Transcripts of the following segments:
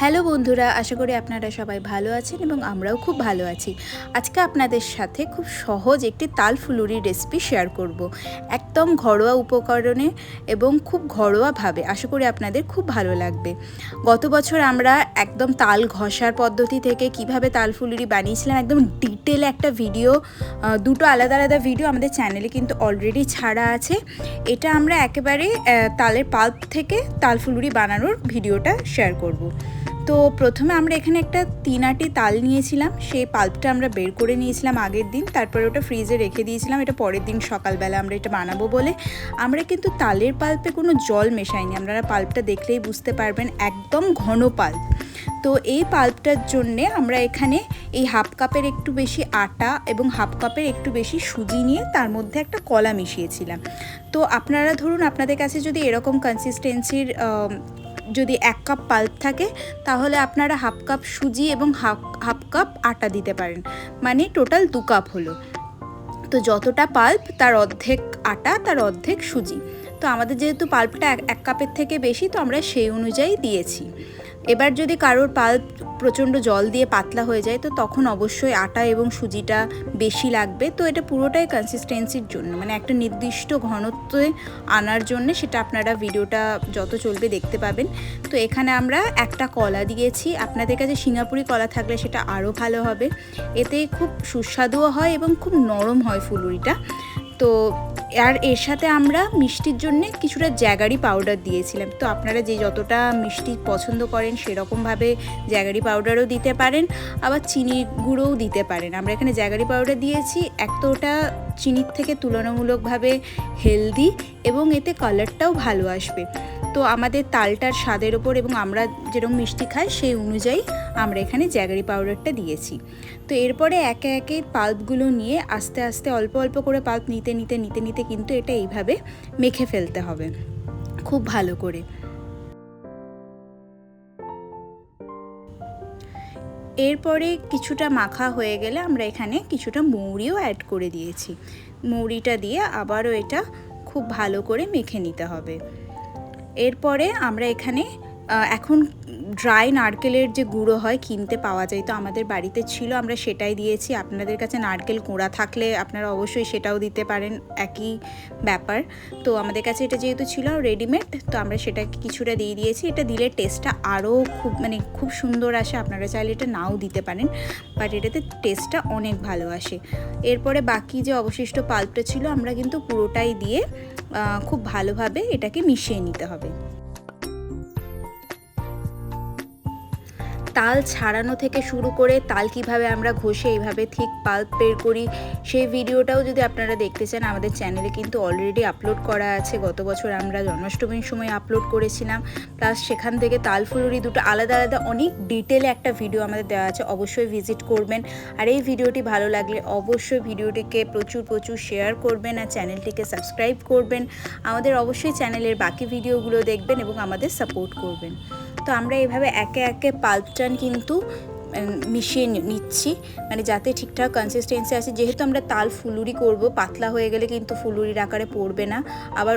Hello বন্ধুরা, আশা করি আপনারা সবাই ভালো আছেন এবং আমরাও খুব ভালো আছি আজকে আপনাদের সাথে খুব সহজ একটি তাল ফুলুরি রেসিপি শেয়ার করব। একদম ঘরোয়া উপকরণে এবং খুব ঘরোয়াভাবে আশা করি আপনাদের খুব ভালো লাগবে গত বছর আমরা একদম তাল ঘষার পদ্ধতি থেকে কীভাবে তাল ফুলুরি বানিয়েছিলাম, একদম ডিটেল একটা ভিডিও দুটো আলাদা আলাদা ভিডিও আমাদের চ্যানেলে কিন্তু অলরেডি ছাড়া আছে এটা আমরা একেবারে তালের পাল্প থেকে তাল ফুলুরি বানানোর ভিডিওটা শেয়ার করব। তো প্রথমে আমরা এখানে একটা তিন আটি তাল নিয়েছিলাম, সেই পাল্পটা আমরা বের করে নিয়েছিলাম আগের দিন, তারপরে ওটা ফ্রিজে রেখে দিয়েছিলাম, এটা পরের দিন সকালবেলা আমরা এটা বানাবো বলে। আমরা কিন্তু তালের পাল্পে কোনো জল মেশাইনি, আপনারা পাল্পটা দেখলেই বুঝতে পারবেন, একদম ঘন পাল্প। তো এই পাল্পটার জন্যে আমরা এখানে এই হাফ কাপের একটু বেশি আটা এবং হাফ কাপের একটু বেশি সুজি নিয়ে তার মধ্যে একটা কলা মিশিয়েছিলাম। তো আপনারা ধরুন, আপনাদের কাছে যদি এরকম কনসিস্টেন্সির যদি এক কাপ পাল্প থাকে, তাহলে আপনারা হাফ কাপ সুজি এবং হাফ হাফ কাপ আটা দিতে পারেন। মানে টোটাল দু কাপ হলো। তো যতটা পাল্প, তার অর্ধেক আটা, তার অর্ধেক সুজি। তো আমাদের যেহেতু পাল্পটা এক কাপের থেকে বেশি, তো আমরা সেই অনুযায়ী দিয়েছি। এবার যদি কারোর পাল্প প্রচণ্ড জল দিয়ে পাতলা হয়ে যায়, তো তখন অবশ্যই আটা এবং সুজিটা বেশি লাগবে। তো এটা পুরোটাই কনসিস্টেন্সির জন্য। মানে একটা নির্দিষ্ট ঘনত্বে আনার জন্য সেটা আপনারা ভিডিওটা যত চলবে দেখতে পাবেন। তো এখানে আমরা একটা কলা দিয়েছি। আপনাদের কাছে সিঙ্গাপুরি কলা থাকলে সেটা আরও ভালো হবে। এতে খুব সুস্বাদুও হয় এবং খুব নরম হয় ফুলুরিটা। তো আর এর সাথে আমরা মিষ্টির জন্যে কিছুটা জ্যাগারি পাউডার দিয়েছিলাম। তো আপনারা যে যতটা মিষ্টি পছন্দ করেন সেরকমভাবে জ্যাগারি পাউডারও দিতে পারেন, আবার চিনি গুঁড়োও দিতে পারেন। আমরা এখানে জ্যাগারি পাউডার দিয়েছি এক তো ওটা চিনির থেকে তুলনামূলকভাবে হেলদি এবং এতে কালারটাও ভালো আসবে। তো আমাদের তালটার স্বাদের ওপর এবং আমরা যেরকম মিষ্টি খাই, সেই অনুযায়ী আমরা এখানে জ্যাগারি পাউডারটা দিয়েছি। তো এরপরে একে একে পাল্পগুলো নিয়ে আস্তে আস্তে অল্প অল্প করে পাল্প নিতে নিতে নিতে নিতে কিন্তু এটা এইভাবে মেখে ফেলতে হবে। খুব ভালো করে। এরপরে কিছুটা মাখা হয়ে গেলে আমরা এখানে কিছুটা মৌরিও অ্যাড করে দিয়েছি। মৌরিটা দিয়ে আবারও এটা খুব ভালো করে মেখে নিতে হবে। এরপরে আমরা এখানে এখন ড্রাই নারকেলের যে গুঁড়ো হয় কিনতে পাওয়া যায়, তো আমাদের বাড়িতে ছিল, আমরা সেটাই দিয়েছি। আপনাদের কাছে নারকেল কোড়া থাকলে আপনারা অবশ্যই সেটাও দিতে পারেন, একই ব্যাপার। তো আমাদের কাছে এটা যেহেতু ছিল রেডিমেড তো আমরা সেটাকে কিছুটা দিয়ে দিয়েছি। এটা দিলে টেস্টটা আরও খুব মানে খুব সুন্দর আসে, আপনারা চাইলে এটা নাও দিতে পারেন বাট এটাতে টেস্টটা অনেক ভালো আসে। এরপরে বাকি যে অবশিষ্ট পাল্পটা ছিল, আমরা কিন্তু পুরোটাই দিয়ে খুব ভালোভাবে এটাকে মিশিয়ে নিতে হবে। তাল ছাড়ানো থেকে শুরু করে তাল কীভাবে আমরা ঘষে এইভাবে ঠিক পাল্প বের করি, সেই ভিডিওটাও যদি আপনারা দেখতে চান, আমাদের চ্যানেলে কিন্তু অলরেডি আপলোড করা আছে। গত বছর আমরা জন্মাষ্টমীর সময় আপলোড করেছিলাম। প্লাস সেখান থেকে তাল ফুলুরি দুটো আলাদা আলাদা অনেক ডিটেলে একটা ভিডিও আমাদের দেওয়া আছে, অবশ্যই ভিজিট করবেন। আর এই ভিডিওটি ভালো লাগলে অবশ্যই ভিডিওটিকে প্রচুর প্রচুর শেয়ার করবেন আর চ্যানেলটিকে সাবস্ক্রাইব করবেন। আমাদের অবশ্যই চ্যানেলের বাকি ভিডিওগুলো দেখবেন এবং আমাদের সাপোর্ট করবেন। তো আমরা এভাবে একে একে পাল্পটান কিন্তু মিশিয়ে নিচ্ছি। মানে যাতে ঠিকঠাক কনসিস্টেন্সি আছে। যেহেতু আমরা তাল ফুলুরি করব, পাতলা হয়ে গেলে কিন্তু ফুলুরির আকারে পড়বে না। আবার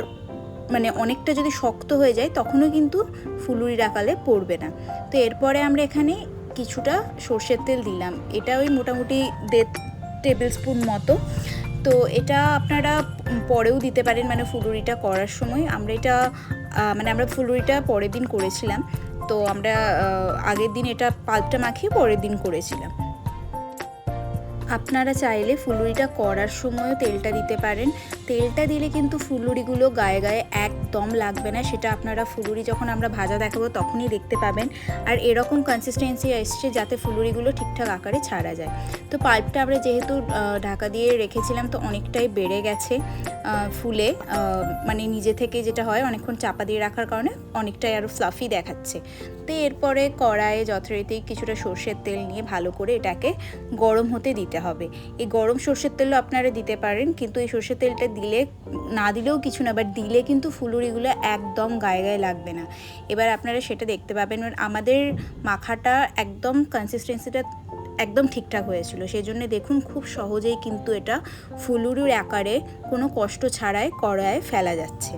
মানে অনেকটা যদি শক্ত হয়ে যায়, তখনও কিন্তু ফুলুরির আকারে পড়বে না। তো এরপরে আমরা এখানে কিছুটা সর্ষের তেল দিলাম। এটা ওই মোটামুটি দেড় টেবিল স্পুন মতো। তো এটা আপনারা পরেও দিতে পারেন মানে ফুলুরিটা করার সময়। আমরা এটা মানে আমরা ফুলুরিটা পরের দিন করেছিলাম। তো আমরা আগের দিন এটা পাল্পটা মাখিয়ে পরের দিন করেছিলাম। আপনারা চাইলে ফুলুরিটা করার সময়ও তেলটা দিতে পারেন। তেলটা দিলে কিন্তু ফুলুরিগুলো গায়ে গায়ে একদম লাগবে না। সেটা আপনারা ফুলুরি যখন আমরা ভাজা দেখাবো তখনই দেখতে পাবেন। আর এরকম কনসিস্টেন্সি এসছে যাতে ফুলুরিগুলো ঠিকঠাক আকারে ছাড়া যায়। তো পাল্পটা আমরা যেহেতু ঢাকা দিয়ে রেখেছিলাম তো অনেকটাই বেড়ে গেছে ফুলে মানে নিজে থেকে যেটা হয় অনেকক্ষণ চাপা দিয়ে রাখার কারণে অনেকটাই আরও ফ্লাফি দেখাচ্ছে। তো এরপরে কড়াইয়ে যথারীতি কিছুটা সর্ষের তেল নিয়ে ভালো করে এটাকে গরম হতে দিতে হবে। এই গরম সর্ষের তেলও আপনারা দিতে পারেন, কিন্তু এই সর্ষের তেলটা দিলে, না দিলেও কিছু না বাট দিলে কিন্তু ফুলুরিগুলো একদম গায়ে গায়ে লাগবে না। এবার আপনারা সেটা দেখতে পাবেন আমাদের মাখাটা একদম কনসিস্টেন্সিটা একদম ঠিকঠাক হয়েছিল। সেই জন্য দেখুন, খুব সহজেই কিন্তু এটা ফুলুরির আকারে কোনো কষ্ট ছাড়াই কড়ায় ফেলা যাচ্ছে।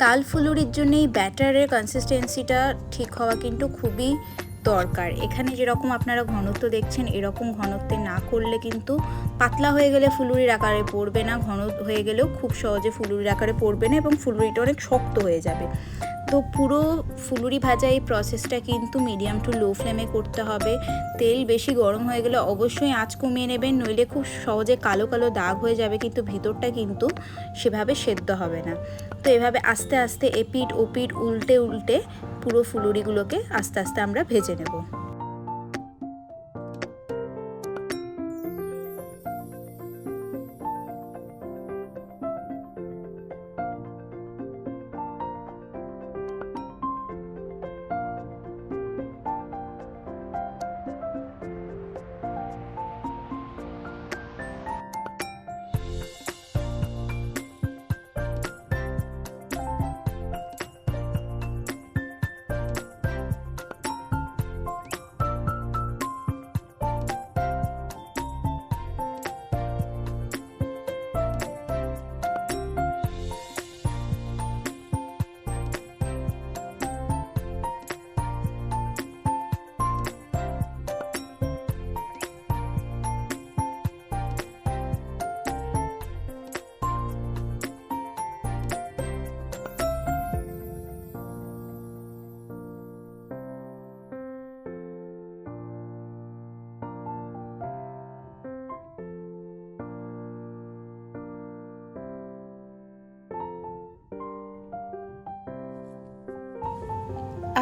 তাল ফুলুরির জন্য এই ব্যাটারের কনসিস্টেন্সিটা ঠিক হওয়া কিন্তু খুবই দরকার। এখানে যেরকম আপনারা ঘনত্ব দেখছেন, এরকম ঘনত্বে না করলে কিন্তু পাতলা হয়ে গেলে ফুলুরির আকারে পড়বে না, ঘন হয়ে গেলেও খুব সহজে ফুলুরির আকারে পড়বে না এবং ফুলুরিটা অনেক শক্ত হয়ে যাবে। তো পুরো ফুলুরি ভাজা এই প্রসেসটা কিন্তু মিডিয়াম টু লো ফ্লেমে করতে হবে। তেল বেশি গরম হয়ে গেলে অবশ্যই আঁচ কমিয়ে নেবেন, নইলে খুব সহজে কালো কালো দাগ হয়ে যাবে, কিন্তু ভিতরটা কিন্তু সেভাবে সেদ্ধ হবে না। তো এভাবে আস্তে আস্তে এপিট ওপিট উল্টে উল্টে পুরো ফুলুরিগুলোকে আস্তে আস্তে আমরা ভেজে নেব।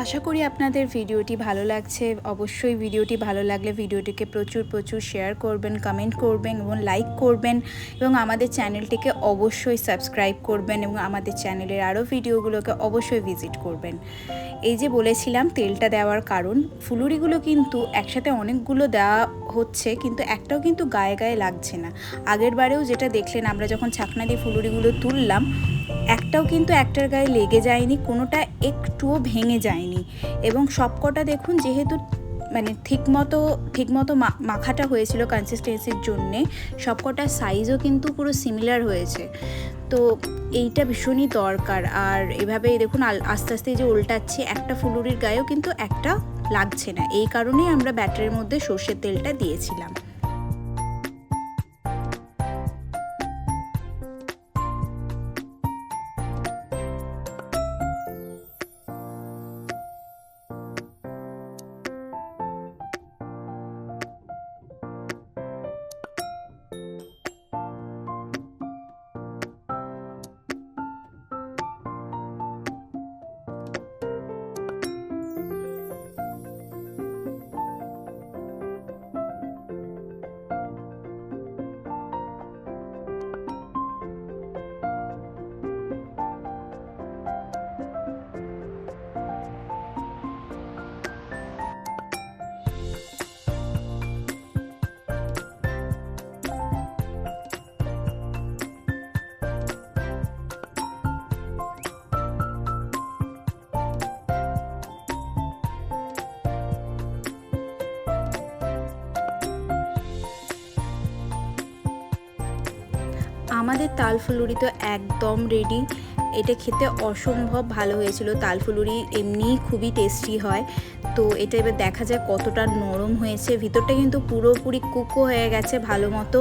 আশা করি আপনাদের ভিডিওটি ভালো লাগছে। অবশ্যই ভিডিওটি ভালো লাগলে ভিডিওটিকে প্রচুর প্রচুর শেয়ার করবেন কমেন্ট করবেন এবং লাইক করবেন এবং আমাদের চ্যানেলটিকে অবশ্যই সাবস্ক্রাইব করবেন এবং আমাদের চ্যানেলের আরও ভিডিওগুলোকে অবশ্যই ভিজিট করবেন। এই যে বলেছিলাম, তেলটা দেওয়ার কারণ, ফুলুরিগুলো কিন্তু একসাথে অনেকগুলো দেওয়া হচ্ছে কিন্তু একটাও কিন্তু গায়ে গায়ে লাগছে না। আগের বারেও যেটা দেখলেন, আমরা যখন ছাকনা দিয়ে ফুলুরিগুলো তুললাম একটাও কিন্তু একটার গায়ে লেগে যায়নি, কোনোটা একটুও ভেঙে যায়নি। এবং সবকটা দেখুন যেহেতু মানে ঠিকমতো ঠিকমতো মাখাটা হয়েছিল কনসিস্টেন্সির জন্যে, সবকটা সাইজও কিন্তু পুরো সিমিলার হয়েছে। তো এইটা ভীষণই দরকার। আর এভাবে দেখুন আস্তে আস্তে যে উল্টাচ্ছি, একটা ফুলুরির গায়েও কিন্তু একটা লাগছে না। এই কারণেই আমরা ব্যাটারের মধ্যে সর্ষের তেলটা দিয়েছিলাম। আমাদের তালফুলুরি তো একদম রেডি এটা খেতে অসম্ভব ভালো হয়েছিল। তালফুলুরি এমনিই খুবই টেস্টি হয়। তো এটা এবার দেখা যায় কতটা নরম হয়েছে। ভিতরটা কিন্তু পুরোপুরি কুকো হয়ে গেছে ভালো মতো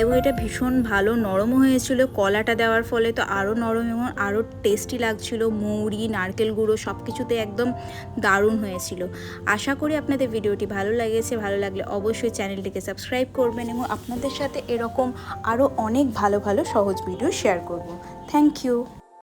এবং এটা ভীষণ ভালো নরমও হয়েছিল। কলাটা দেওয়ার ফলে তো আরও নরম এবং আরও টেস্টি লাগছিল। মৌরি, নারকেল গুঁড়ো সব কিছুতে একদম দারুণ হয়েছিল। আশা করি আপনাদের ভিডিওটি ভালো লেগেছে। ভালো লাগলে অবশ্যই চ্যানেলটিকে সাবস্ক্রাইব করবেন এবং আপনাদের সাথে এরকম আরও অনেক ভালো ভালো সহজ ভিডিও শেয়ার করব। Thank you